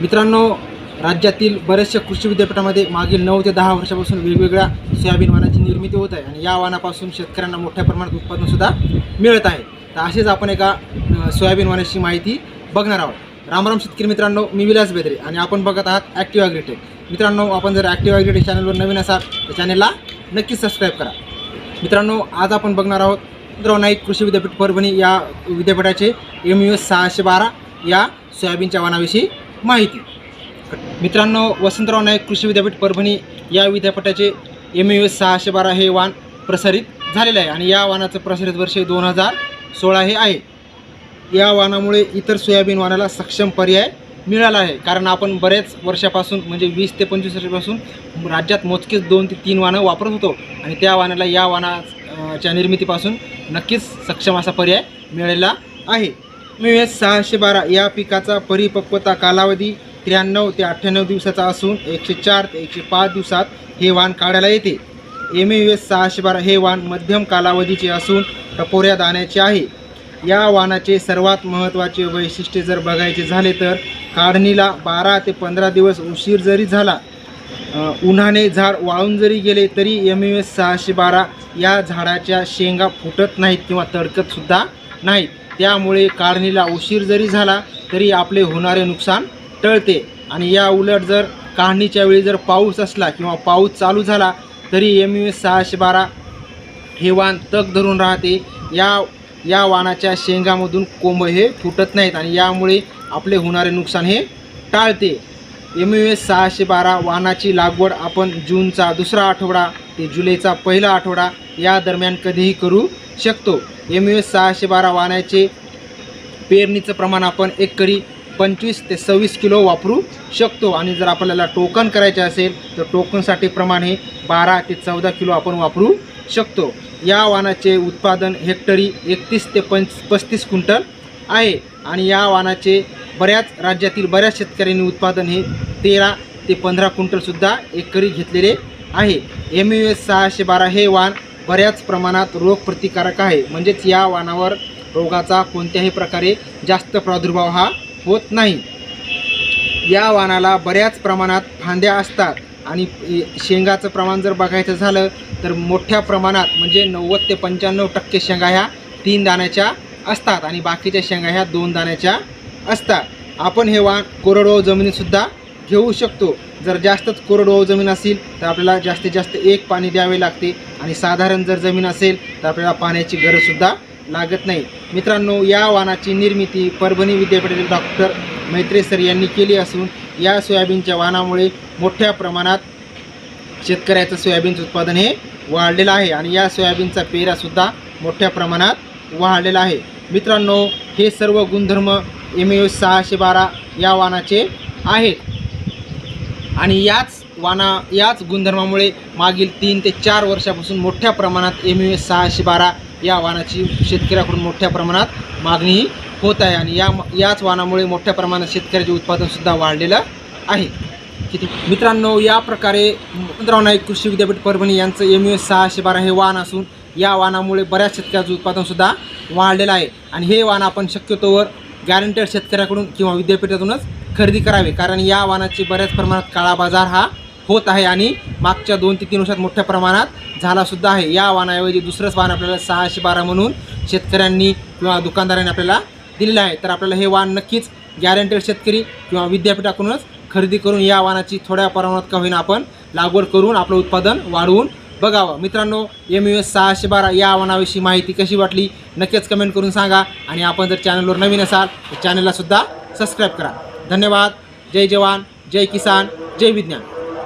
मित्रांनो राज्यातील बऱ्याचशा कृषी विद्यापीठामध्ये मागील नऊ ते दहा वर्षापासून वेगवेगळ्या सोयाबीन वाणाची निर्मिती होत आहे आणि या वाणापासून शेतकऱ्यांना मोठ्या प्रमाणात उत्पादनसुद्धा मिळत आहे. तर असेच आपण एका सोयाबीन वाणाची माहिती बघणार आहोत. रामराम शेतकरी मित्रांनो मी विलास बेदरे आणि आपण बघत आहात ॲक्टिव्ह ॲग्रिटेक मित्रांनो आपण जर ॲक्टिव्ह ॲग्रिटेक चॅनलवर नवीन असाल तर चॅनलला नक्कीच सबस्क्राईब करा. मित्रांनो आज आपण बघणार आहोत वसंतराव नाईक कृषी विद्यापीठ परभणी या विद्यापीठाचे एम यू एस सहाशे बारा या सोयाबीनच्या वाणाविषयी. माहिती. मित्रांनो वसंतराव नाईक कृषी विद्यापीठ परभणी या विद्यापीठाचे एम यू एस सहाशे बारा हे वाण प्रसारित झालेलं आहे आणि या वाणाचं प्रसारित वर्ष दोन हजार सोळा हे आहे. या वाणामुळे इतर सोयाबीन वाणाला सक्षम पर्याय मिळाला आहे. कारण आपण बरेच वर्षापासून म्हणजे वीस ते पंचवीस वर्षापासून राज्यात मोजकेच दोन ते तीन वाणं वापरत होतो आणि त्या वाहनाला या वाहनाच्या निर्मितीपासून नक्कीच सक्षम असा पर्याय मिळालेला आहे. एम एस सहाशे बारा या पिकाचा परिपक्वता कालावधी त्र्याण्णव ते अठ्ठ्याण्णव दिवसाचा असून एकशे चार ते एकशे पाच दिवसात हे वाण काढायला येते. एम यू एस सहाशे बारा हे वाण मध्यम कालावधीचे असून टपोऱ्या दाण्याचे आहे. या वाणाचे सर्वात महत्त्वाचे वैशिष्ट्य जर बघायचे झाले तर काढणीला बारा ते पंधरा दिवस उशीर जरी झाला उन्हाने झाड वाळून जरी गेले तरी एम यू एस सहाशे बारा या झाडाच्या शेंगा फुटत नाहीत किंवा तडकतसुद्धा नाहीत. त्यामुळे काढणीला उशीर जरी झाला तरी आपले होणारे नुकसान टळते. आणि या उलट जर काढणीच्या वेळी जर पाऊस असला किंवा पाऊस चालू झाला तरी एम यू एस सहाशे बारा हे वाण तग धरून राहते. या या वाणाच्या शेंगामधून कोंब हे फुटत नाहीत आणि यामुळे आपले होणारे नुकसान हे टाळते. एम यू एस सहाशे बारा वाणाची लागवड आपण जूनचा दुसरा आठवडा ते जुलैचा पहिला आठवडा या दरम्यान कधीही करू शकतो. एम यू एस सहाशे बारा वाहनाचे पेरणीचं प्रमाण आपण एकरी पंचवीस ते सव्वीस किलो वापरू शकतो. आणि जर आपल्याला टोकन करायचे असेल तर टोकनसाठी प्रमाण हे बारा ते चौदा किलो आपण वापरू शकतो. या वाणाचे उत्पादन हेक्टरी एकतीस ते पंच पस्तीस क्विंटल आहे. आणि या वाहनाचे बऱ्याच राज्यातील बऱ्याच शेतकऱ्यांनी उत्पादन हे तेरा ते पंधरा क्विंटलसुद्धा एकरी घेतलेले आहे. एम यू एस सहाशे बारा हे वाण बऱ्याच प्रमाणात रोगप्रतिकारक आहे. म्हणजेच या वाणावर रोगाचा कोणत्याही प्रकारे जास्त प्रादुर्भाव हा होत नाही. या वाणाला बऱ्याच प्रमाणात फांद्या असतात आणि शेंगाचं प्रमाण जर बघायचं झालं तर मोठ्या प्रमाणात म्हणजे नव्वद ते पंच्याण्णव टक्के शेंगा ह्या तीन दाण्याच्या असतात आणि बाकीच्या शेंगा ह्या दोन दाण्याच्या असतात. आपण हे वाण कोरडवाहू जमिनीतसुद्धा घेऊ शकतो. जर जास्तच कोरडवाहू जमीन असेल तर आपल्याला जास्तीत जास्त एक पाणी द्यावे लागते. आणि साधारण जर जमीन असेल तर आपल्याला पाण्याची गरजसुद्धा लागत नाही. मित्रांनो या वाणाची निर्मिती परभणी विद्यापीठातील डॉक्टर मैत्रे सर यांनी केली असून या सोयाबीनच्या वाणामुळे मोठ्या प्रमाणात शेतकऱ्याचं सोयाबीनचं उत्पादन हे वाढलेलं आहे. आणि या सोयाबीनचा पेरासुद्धा मोठ्या प्रमाणात वाढलेला आहे. मित्रांनो हे सर्व गुणधर्म एम एस सहाशे बारा या वाणाचे आहेत. आणि याच वाना याच गुणधर्मामुळे मागील तीन ते चार वर्षापासून मोठ्या प्रमाणात एम यू एस सहाशे बारा या वाहनाची शेतकऱ्याकडून मोठ्या प्रमाणात मागणीही होत आहे. आणि या याच वाहनामुळे मोठ्या प्रमाणात शेतकऱ्याचे उत्पादनसुद्धा वाढलेलं आहे. किती मित्रांनो या प्रकारे वसंतराव नाईक कृषी विद्यापीठ परभणी यांचं एम यू एस सहाशे बारा हे वाण असून या वाणामुळे बऱ्याच शेतकऱ्याचं उत्पादनसुद्धा वाढलेलं आहे. आणि हे वाण आपण शक्यतोवर गॅरंटेड शेतकऱ्याकडून किंवा विद्यापीठातूनच खरेदी करावे. कारण या वाहनाची बऱ्याच प्रमाणात काळा बाजार हा होत आहे आणि मागच्या दोन ते तीन वर्षात मोठ्या प्रमाणात झालासुद्धा आहे. या वाहनाऐवजी दुसरंच वाण आपल्याला सहाशे बारा म्हणून शेतकऱ्यांनी किंवा दुकानदारांनी आपल्याला दिलेलं आहे. तर आपल्याला हे वाण नक्कीच गॅरंटेड शेतकरी किंवा विद्यापीठाकडूनच खरेदी करून या वाहनाची थोड्या प्रमाणात का होईना आपण लागवड करून आपलं उत्पादन वाढवून बघावं. मित्रांनो एम यू एस सहाशे बारा या आव्हानाविषयी माहिती कशी वाटली? नक्कीच कमेंट करून सांगा. आणि आपण जर चॅनलवर नवीन असाल तर चॅनलला सुद्धा सबस्क्राईब करा. धन्यवाद. जय जवान. जय किसान. जय विज्ञान.